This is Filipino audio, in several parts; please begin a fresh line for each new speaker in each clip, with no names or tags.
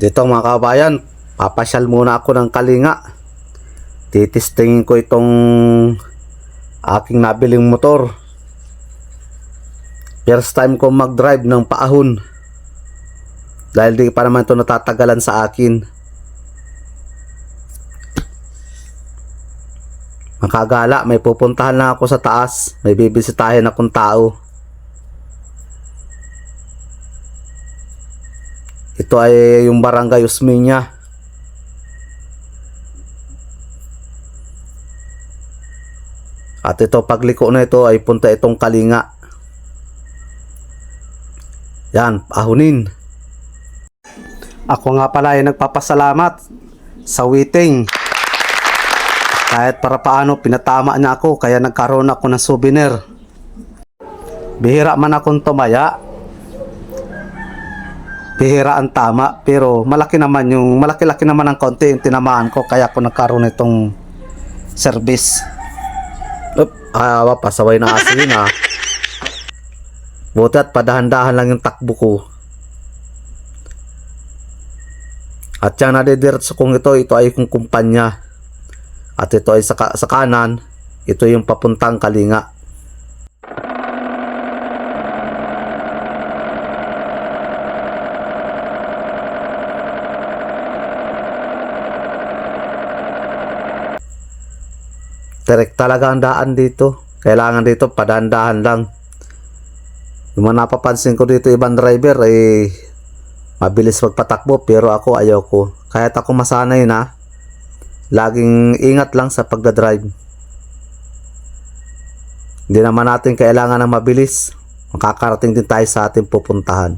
Dito mga kabayan, papasyal muna ako ng kalinga. Titistingin ko itong aking nabiling motor. First time ko mag-drive ng paahon. Dahil di pa naman ito natatagalan sa akin. Makagala, may pupuntahan na ako sa taas. May bibisitahin akong tao. Ito ay yung barangay Usminya. At ito pagliko na ito ay punta itong kalinga. Yan, ahunin. Ako nga pala ay nagpapasalamat sa waiting. Kahit para paano pinatama niya ako kaya nagkaroon ako ng souvenir. Bihira man akong tumaya. Bihira ang tama pero malaki naman yung malaki-laki naman ang konti yung tinamaan ko kaya ako nagkaroon itong service. Up, ah, pasaway na asin ah. Buti at padahan-dahan lang yung takbo ko. At yan nadidiretso kong ito, ito ay kung kumpanya. At ito ay sa, sa kanan, ito yung papuntang kalinga. Direct talaga ang daan dito. Kailangan dito padandahan lang. Yung mga napapansin ko dito ibang driver eh mabilis magpatakbo pero ako ayaw ko. Kahit ako masanay na, laging ingat lang sa pagdadrive. Hindi naman natin kailangan ng mabilis. Makakarating din tayo sa ating pupuntahan.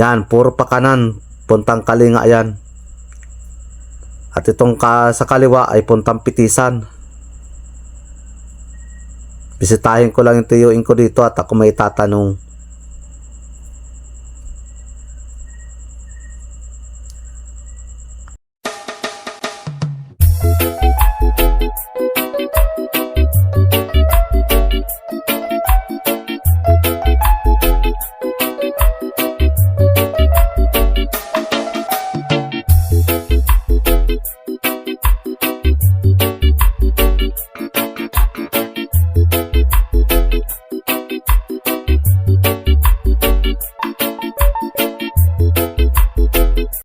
Yan, puro pa kanan, puntang kalinga yan. At itong ka, sa kaliwa ay puntang pitisan. Bisitahin ko lang yung tuyuin ko dito at ako may tatanong.